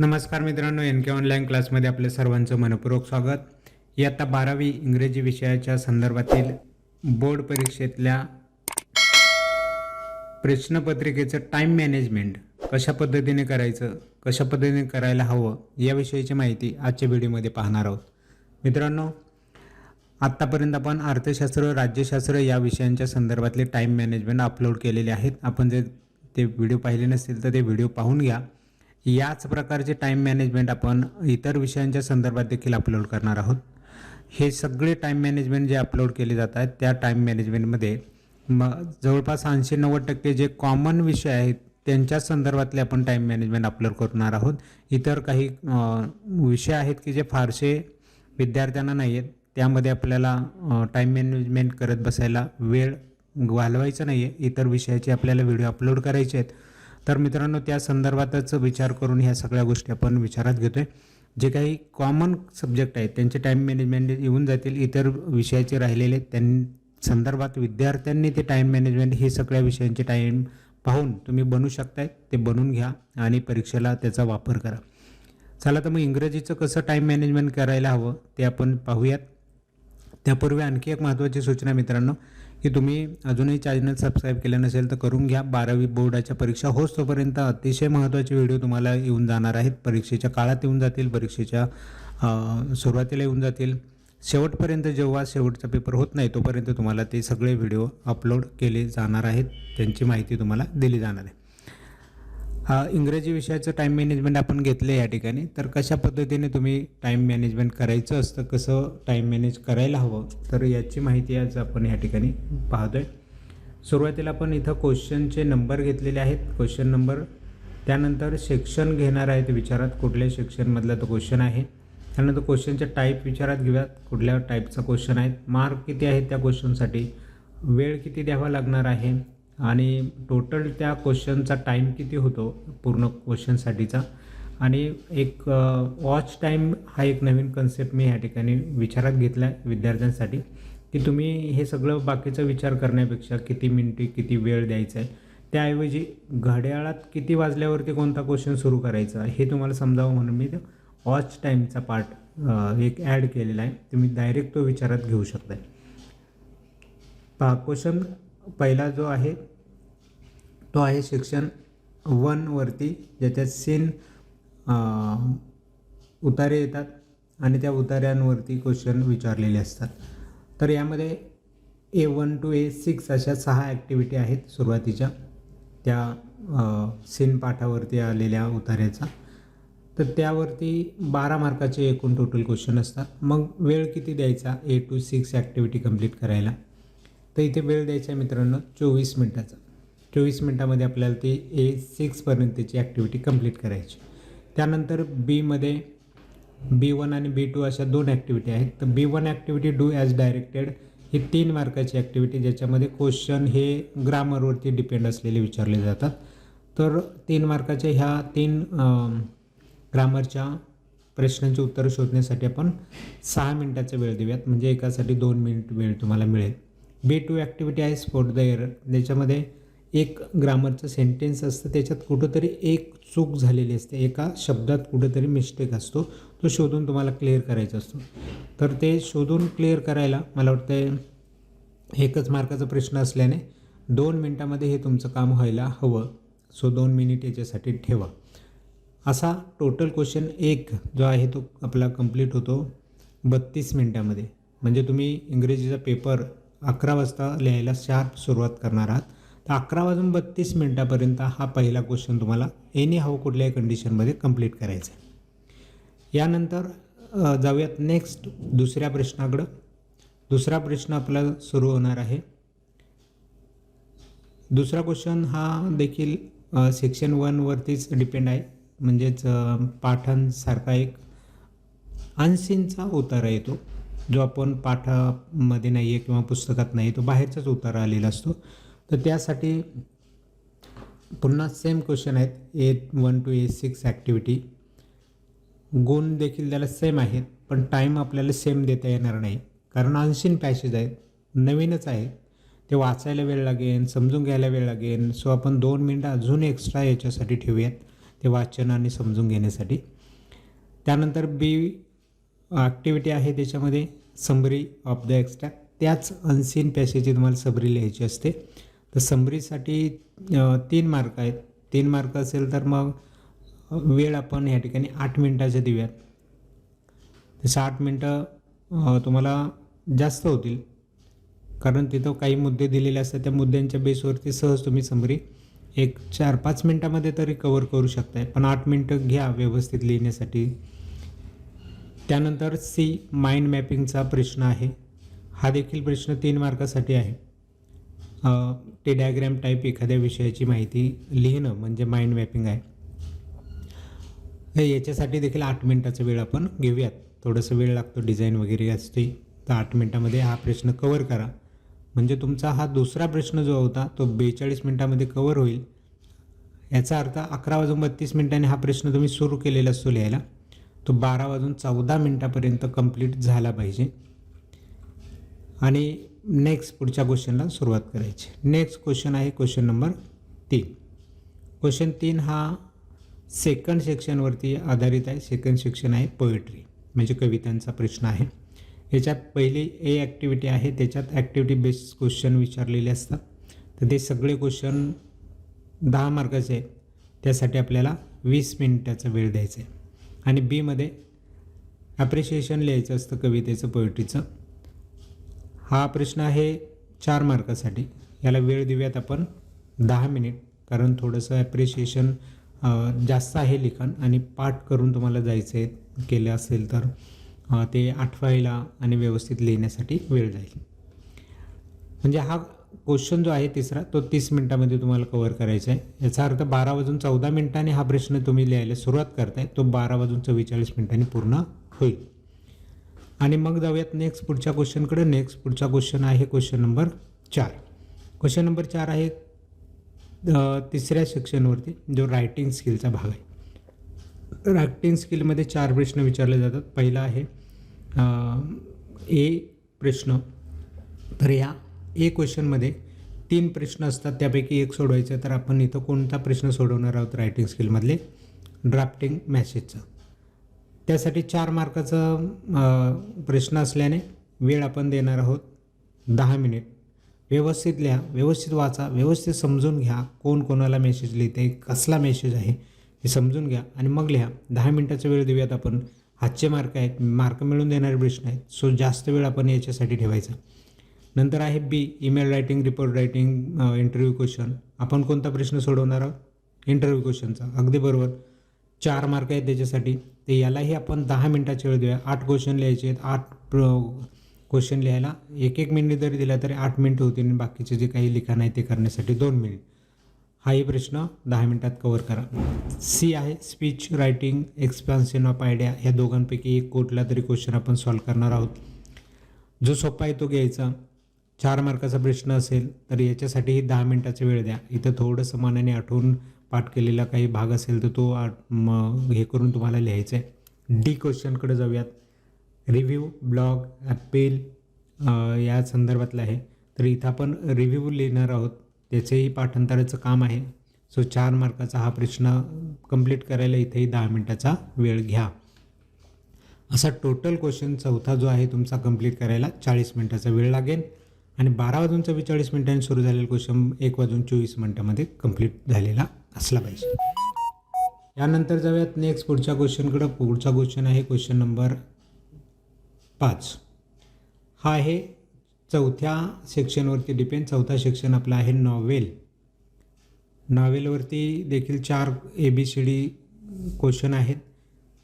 नमस्कार मित्रांनो एन के ऑनलाईन क्लासमध्ये आपल्या सर्वांचं मनपूर्वक स्वागत. इयत्ता बारावी इंग्रजी विषयाच्या संदर्भातील बोर्ड परीक्षेतल्या प्रश्नपत्रिकेचं टाईम मॅनेजमेंट कशा पद्धतीने करायचं कशा पद्धतीने करायला हवं याविषयीची माहिती आजच्या व्हिडिओमध्ये पाहणार आहोत. मित्रांनो आत्तापर्यंत आपण अर्थशास्त्र राज्यशास्त्र या विषयांच्या संदर्भातले टाईम मॅनेजमेंट अपलोड केलेले आहेत. आपण जे ते व्हिडिओ पाहिले नसतील तर ते व्हिडिओ पाहून घ्या. याच प्रकारचे टाईम मॅनेजमेंट आपण इतर विषयांच्या संदर्भात देखील अपलोड करणार आहोत. हे सगळे टाईम मॅनेजमेंट जे अपलोड केले जात आहेत त्या टाईम मॅनेजमेंटमध्ये म जवळपास ऐंशी नव्वद टक्के जे कॉमन विषय आहेत त्यांच्या संदर्भातले आपण टाईम मॅनेजमेंट अपलोड करणार आहोत. इतर काही विषय आहेत की जे फारसे विद्यार्थ्यांना नाही आहेत त्यामध्ये आपल्याला टाईम मॅनेजमेंट करत बसायला वेळ घालवायचा नाही आहे इतर विषयाचे आपल्याला व्हिडिओ अपलोड करायचे आहेत. तर मित्रांनो त्या संदर्भातच विचार करून ह्या सगळ्या गोष्टी आपण विचारात घेतोय. जे काही कॉमन सब्जेक्ट आहेत त्यांचे टाईम मॅनेजमेंट येऊन जातील. इतर विषयाचे राहिलेले त्यां संदर्भात विद्यार्थ्यांनी ते टाईम मॅनेजमेंट हे सगळ्या विषयांचे टाईम पाहून तुम्ही बनू शकताय ते बनवून घ्या आणि परीक्षेला त्याचा वापर करा. चला तर मग इंग्रजीचं कसं टाईम मॅनेजमेंट करायला हवं ते आपण पाहूयात. त्यापूर्वी आणखी एक महत्त्वाची सूचना मित्रांनो की तुम्ही अजूनही चॅनल सबस्क्राईब केलं नसेल तर करून घ्या. बारावी बोर्डाच्या परीक्षा होच तोपर्यंत अतिशय महत्त्वाचे व्हिडिओ तुम्हाला येऊन जाणार आहेत. परीक्षेच्या काळात येऊन जातील परीक्षेच्या सुरुवातीला येऊन जातील. शेवटपर्यंत जेव्हा शेवटचा पेपर होत नाही तोपर्यंत तुम्हाला ते सगळे व्हिडिओ अपलोड केले जाणार आहेत. त्यांची माहिती तुम्हाला दिली जाणार आहे. इंग्रजी विषयाचं टाईम मॅनेजमेंट आपण घेतलं या ठिकाणी. तर कशा पद्धतीने तुम्ही टाईम मॅनेजमेंट करायचं असतं कसं टाईम मॅनेज करायला हवं तर याची माहिती आज आपण या ठिकाणी पाहतोय. सुरुवातीला आपण इथं क्वेश्चनचे नंबर घेतलेले आहेत. क्वेश्चन नंबर त्यानंतर सेक्शन घेणार आहेत विचारात. कुठल्या सेक्शनमधला तो क्वेश्चन आहे. त्यानंतर क्वेश्चनचे टाईप विचारात घेऊयात कुठल्या टाईपचा क्वेश्चन आहेत मार्क किती आहेत त्या क्वेश्चनसाठी वेळ किती द्यावा लागणार आहे? आणि टोटल त्या क्वेश्चनचा टाईम किती होतो? पूर्ण क्वेश्चनसाठीचा आणि एक वॉच टाईम हा एक नवीन कन्सेप्ट मी ह्या ठिकाणी विचारात घेतला आहे विद्यार्थ्यांसाठी की तुम्ही हे सगळं बाकीचा विचार करण्यापेक्षा किती मिनटे किती वेळ द्यायचा आहे त्याऐवजी घड्याळात किती वाजल्यावरती कोणता क्वेश्चन सुरू करायचा हे तुम्हाला समजावं म्हणून मी वॉच टाईमचा पार्ट एक ॲड केलेला आहे. तुम्ही डायरेक्ट तो विचारात घेऊ शकताय. पहा क्वेश्चन पहिला जो आहे तो आहे सेक्शन वनवरती ज्याच्यात सीन उतारे येतात आणि त्या उतार्यांवरती क्वेश्चन विचारलेले असतात. तर यामध्ये A one two A six अशा सहा ॲक्टिव्हिटी आहेत सुरुवातीच्या. त्या सीन पाठावरती आलेल्या उतार्याचा तर त्यावरती बारा मार्काचे एकूण टोटल क्वेश्चन असतात. मग वेळ किती द्यायचा A two six activity complete करायला? तर इथे वेळ द्यायचा आहे मित्रांनो चोवीस मिनटाचा. चोवीस मिनटामध्ये आपल्याला ती ए सिक्सपर्यंतची ॲक्टिव्हिटी कंप्लीट करायची. त्यानंतर बीमध्ये बी वन आणि बी टू अशा दोन ॲक्टिव्हिटी आहेत. तर B one activity do as directed ही तीन मार्काची ॲक्टिव्हिटी ज्याच्यामध्ये क्वेश्चन हे ग्रामरवरती डिपेंड असलेले विचारले जातात. तर तीन मार्काच्या ह्या तीन ग्रामरच्या प्रश्नांची उत्तरं शोधण्यासाठी आपण सहा मिनटाचा वेळ देऊयात. म्हणजे एकासाठी दोन मिनिट वेळ तुम्हाला मिळेल. बी टू ॲक्टिव्हिटी आहे स्पोर्ट द एरर ज्याच्यामध्ये एक ग्रामरचं सेंटेन्स असतं. त्याच्यात कुठंतरी एक चूक झालेली असते. एका शब्दात कुठंतरी मिस्टेक असतो. तो शोधून तुम्हाला क्लिअर करायचा असतो. तर ते शोधून क्लिअर करायला मला वाटतं एकच मार्काचा प्रश्न असल्याने दोन मिनटामध्ये हे तुमचं काम व्हायला हवं. सो दोन मिनिट याच्यासाठी ठेवा. असा टोटल क्वेश्चन एक जो आहे तो आपला कंप्लीट होतो. बत्तीस मिनटामध्ये. म्हणजे तुम्ही इंग्रजीचा पेपर अकरा वाजता लिहायला शार्प सुरुवात करणार आहात. तर अकरा वाजून बत्तीस मिनटापर्यंत हा पहिला क्वेश्चन तुम्हाला एनी हाऊ कुठल्याही कंडिशनमध्ये कंप्लीट करायचा आहे. यानंतर जाऊयात नेक्स्ट दुसऱ्या प्रश्नाकडं. दुसरा प्रश्न आपला सुरू होणार आहे. दुसरा क्वेश्चन हा देखील सेक्शन वनवरतीच डिपेंड आहे. म्हणजेच पाठांसारखा एक अनसीनचा उतारा येतो. जो आपण पाठामध्ये नाही आहे किंवा पुस्तकात नाही तो बाहेरचाच उतारा आलेला असतो. तर त्यासाठी पुन्हा सेम क्वेश्चन आहेत. A one two A six activity गुण देखील त्याला सेम आहेत पण टाईम आपल्याला सेम देता येणार नाही. कारण अनशीन पॅसेज आहेत. नवीनच आहेत. ते वाचायला वेळ लागेल समजून घ्यायला वेळ लागेल. सो आपण दोन मिनटं अजून एक्स्ट्रा याच्यासाठी ठेवूयात ते वाचन आणि समजून घेण्यासाठी. त्यानंतर बी ॲक्टिव्हिटी आहे त्याच्यामध्ये. समरी ऑफ द एक्स्ट्रॅक्ट त्याच अनसीन पॅसेजची तुम्हाला सबरी लिहायची असते. तर समरीसाठी तीन मार्क आहेत. तीन मार्क असेल तर मग वेळ आपण या ठिकाणी आठ मिनटाचे देऊयात. तसं आठ मिनटं तुम्हाला जास्त होतील. कारण तिथं काही मुद्दे दिलेले असतात. त्या मुद्द्यांच्या बेसवरती सहज तुम्ही समरी एक चार पाच मिनटामध्ये तरी कवर करू शकताय. पण आठ मिनटं घ्या व्यवस्थित लिहिण्यासाठी. त्यानंतर सी माइंड मॅपिंगचा प्रश्न आहे. हा देखील प्रश्न तीन मार्कासाठी आहे. ते डायग्रॅम टाईप एखाद्या विषयाची माहिती लिहिणं म्हणजे माइंड मॅपिंग आहे. याच्यासाठी देखील आठ मिनटाचा वेळ आपण घेऊयात. थोडंसं वेळ लागतो डिझाईन वगैरे असते तर आठ मिनटामध्ये हा प्रश्न कवर करा. म्हणजे तुमचा हा दुसरा प्रश्न जो होता तो बेचाळीस मिनटामध्ये कवर होईल. याचा अर्थ अकरा वाजून बत्तीस मिनिटांनी हा प्रश्न तुम्ही सुरू केलेला असतो लिहायला. तो बारा वाजून चौदा मिनटापर्यंत कंप्लीट झाला पाहिजे. आणि नेक्स्ट पुढच्या क्वेश्चनला सुरुवात करायची. नेक्स्ट क्वेश्चन आहे क्वेश्चन नंबर तीन. क्वेश्चन तीन हा सेकंड सेक्शनवरती आधारित आहे. सेकंड सेक्शन आहे पोएट्री म्हणजे कवितांचा प्रश्न आहे. याच्यात पहिली ए ॲक्टिव्हिटी आहे. त्याच्यात ॲक्टिव्हिटी बेस्ड क्वेश्चन विचारलेले असतात. तर ते सगळे क्वेश्चन दहा मार्काचे आहेत. त्यासाठी आपल्याला वीस मिनिटाचा वेळ द्यायचा आहे. आणि बीमध्ये ॲप्रिशिएशन लिहायचं असतं कवितेचं पोएट्रीचं हा प्रश्न आहे चार मार्कासाठी. याला वेळ देऊयात आपण दहा मिनिट कारण थोडंसं ॲप्रिशिएशन जास्त आहे लिखाण आणि पाठ करून तुम्हाला जायचं आहे केलं असेल तर ते आठवायला आणि व्यवस्थित लिहिण्यासाठी वेळ जाईल. म्हणजे हा क्वेश्चन जो आहे तिसरा तो तीस मिनिटामध्ये तुम्हाला कवर करायचा आहे. याचा अर्थ बारा वाजून चौदा मिनिटांनी हा प्रश्न तुम्ही लिहायला सुरुवात करताय तो बारा वाजून चव्वेचाळीस मिनिटांनी पूर्ण होईल. आणि मग जाऊयात नेक्स्ट पुढच्या क्वेश्चनकडे नेक्स्ट पुढचा क्वेश्चन आहे क्वेश्चन नंबर चार. क्वेश्चन नंबर चार आहे तिसऱ्या सेक्शनवरती जो रायटिंग स्किलचा भाग आहे. रायटिंग स्किलमध्ये चार प्रश्न विचारले जातात. पहिला आहे ए प्रश्न तर या ए क्वेश्चनमध्ये तीन प्रश्न असतात त्यापैकी एक सोडवायचं तर आपण इथं कोणता प्रश्न सोडवणार आहोत रायटिंग स्किलमधले ड्राफ्टिंग मॅसेजचा त्यासाठी चार मार्काचा प्रश्न असल्याने वेळ आपण देणार आहोत दहा मिनिट व्यवस्थित लिहा व्यवस्थित वाचा व्यवस्थित समजून घ्या कोण कोणाला मेसेज लिहिते कसला मेसेज आहे हे समजून घ्या आणि मग लिहा. दहा मिनटाचा वेळ देऊयात आपण. हातचे मार्क आहेत मार्क मिळून देणारे प्रश्न आहेत सो जास्त वेळ आपण याच्यासाठी ठेवायचा. नंतर आहे B email writing report writing interview question आपण कोणता प्रश्न सोडवणार आहोत? इंटरव्ह्यू क्वेश्चनचा अगदी बरोबर. चार मार्क आहेत त्याच्यासाठी. ते यालाही आपण दहा मिनटाची वेळ देऊया. आठ क्वेश्चन लिहायचे आहेत. आठ क्वेश्चन लिहायला. एक एक मिनिट जरी दिला तरी आठ मिनिटं होतील. आणि बाकीचे जे काही लिखाण आहे ते करण्यासाठी दोन मिनिट हाही प्रश्न दहा मिनटात कवर करा. सी आहे speech writing expansion of idea ह्या दोघांपैकी एक कुठला तरी क्वेश्चन आपण सॉल्व करणार आहोत. जो सोपा आहे तो घ्यायचा. चार मार्काचा प्रश्न असेल तर याच्यासाठीही दहा मिनटाचा वेळ द्या. इथं थोडंसं मनाने आठवून पाठ केलेला काही भाग असेल तर तो आठ हे करून तुम्हाला लिहायचं आहे. डी क्वेश्चनकडे जाऊयात. रिव्ह्यू ब्लॉग ॲपेल या संदर्भातलं आहे. तर इथं आपण रिव्ह्यू लिहिणार आहोत. त्याचेही पाठांतराचं काम आहे. सो चार मार्काचा हा प्रश्न कंप्लीट करायला इथेही दहा मिनटाचा वेळ घ्या. असा टोटल क्वेश्चन चौथा जो आहे तुमचा कंप्लीट करायला चाळीस मिनटाचा वेळ लागेल. आणि बारा वाजून चव्वेचाळीस मिनिटांनी सुरू झालेला क्वेश्चन एक वाजून चोवीस मिनटामध्ये कंप्लीट झालेला असला पाहिजे. यानंतर जाऊयात नेक्स्ट पुढच्या क्वेश्चनकडं पुढचा क्वेश्चन आहे क्वेश्चन नंबर पाच. हा आहे चौथ्या सेक्शनवरती डिपेंड चौथा सेक्शन आपला आहे नॉवेल नॉवेलवरती देखील चार A B C D question आहेत.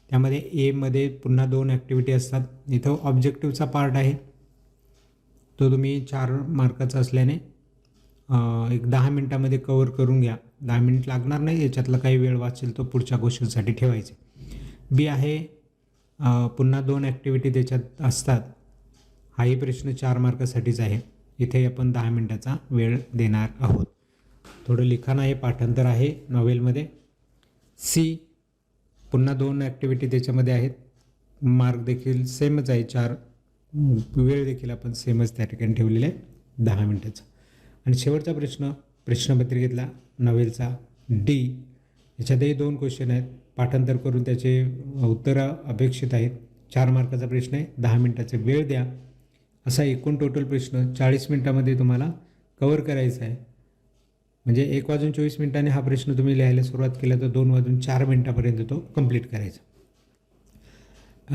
त्यामध्ये एमध्ये पुन्हा दोन ॲक्टिव्हिटी असतात. इथं ऑब्जेक्टिव्हचा पार्ट आहे. तो तुम्ही चार मार्काचा असल्याने एक दहा मिनटामध्ये कवर करून घ्या. दहा मिनिट लागणार नाही याच्यातला काही वेळ वाचेल तो पुढच्या क्वेश्चनसाठी ठेवायचे. बी आहे पुन्हा दोन ॲक्टिव्हिटी त्याच्यात असतात. हाही प्रश्न चार मार्कासाठीच आहे. इथे आपण दहा मिनटाचा वेळ देणार आहोत. थोडं लिखाण आहे पाठांतर आहे नॉवेलमध्ये. सी पुन्हा दोन ॲक्टिव्हिटी त्याच्यामध्ये आहेत. मार्क देखील सेमच आहे चार. वेळ देखील आपण सेमच त्या ठिकाणी ठेवलेला आहे. दहा मिनटाचा. आणि शेवटचा प्रश्न प्रश्नपत्रिकेतला नॉवेलचा डी याच्यातही दोन क्वेश्चन आहेत. पाठांतर करून त्याचे उत्तरं अपेक्षित आहेत. चार मार्काचा प्रश्न आहे. दहा मिनटाचा वेळ द्या. असा एकूण टोटल प्रश्न चाळीस मिनटामध्ये तुम्हाला कवर करायचा आहे. म्हणजे एक वाजून चोवीस मिनिटांनी हा प्रश्न तुम्ही लिहायला सुरुवात केला तर दोन वाजून चार मिनटापर्यंत तो कंप्लीट करायचा.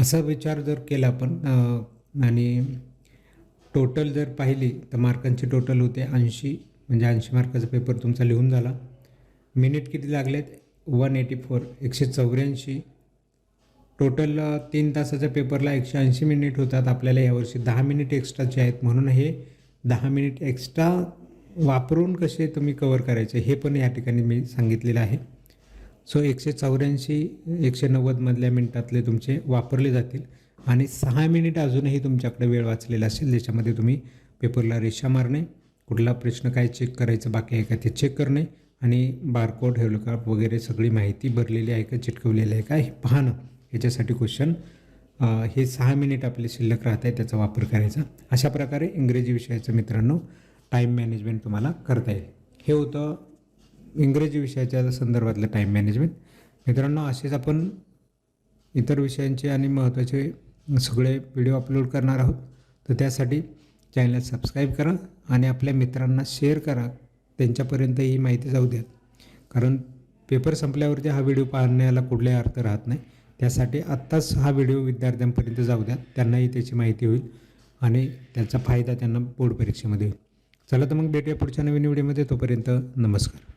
असा विचार जर केला आपण आणि टोटल जर पाहिली तर मार्कांची टोटल होते ऐंशी म्हणजे ऐंशी मार्काचा पेपर तुमचा लिहून झाला. मिनिट किती लागलेत? वन एटी फोर एकशे चौऱ्याऐंशी. टोटल तीन तासाच्या पेपरला एकशे ऐंशी मिनिट होतात. आपल्याला यावर्षी दहा मिनिट एक्स्ट्राचे आहेत. म्हणून हे दहा मिनिट एक्स्ट्रा वापरून कसे तुम्ही कवर करायचे हे पण या ठिकाणी मी सांगितलेलं आहे. सो एकशे चौऱ्याऐंशी एकशे नव्वदमधल्या मिनिटातले तुमचे वापरले जातील. आणि सहा मिनिट अजूनही तुमच्याकडे वेळ वाचलेला असेल ज्याच्यामध्ये तुम्ही पेपरला रेषा मारणे कुठला प्रश्न काय चेक करायचं बाकी आहे का ते चेक करणे आणि बारकोड हेलकाप वगैरे सगळी माहिती भरलेली आहे का चिटकवलेली आहे का हे पाहणं. याच्यासाठी क्वेश्चन हे सहा मिनिट आपले शिल्लक राहत आहे त्याचा वापर करायचा. अशा प्रकारे इंग्रजी विषयाचं मित्रांनो टाईम मॅनेजमेंट तुम्हाला करता येईल. हे होतं इंग्रजी विषयाच्या संदर्भातलं टाईम मॅनेजमेंट मित्रांनो असेच आपण इतर विषयांचे आणि महत्त्वाचे सगळे व्हिडिओ अपलोड करणार आहोत. तर त्यासाठी चॅनल सबस्क्राईब करा आणि आपल्या मित्रांना शेअर करा. त्यांच्यापर्यंत ही माहिती जाऊ द्या. कारण पेपर संपल्यावरती हा व्हिडिओ पाहण्याला कुठलाही अर्थ राहत नाही. त्यासाठी आत्ताच हा व्हिडिओ विद्यार्थ्यांपर्यंत जाऊ द्या. त्यांनाही त्याची माहिती होईल आणि त्याचा फायदा त्यांना बोर्ड परीक्षेमध्ये होईल. चला तर मग भेटूया पुढच्या नवीन व्हिडिओमध्ये. तोपर्यंत नमस्कार.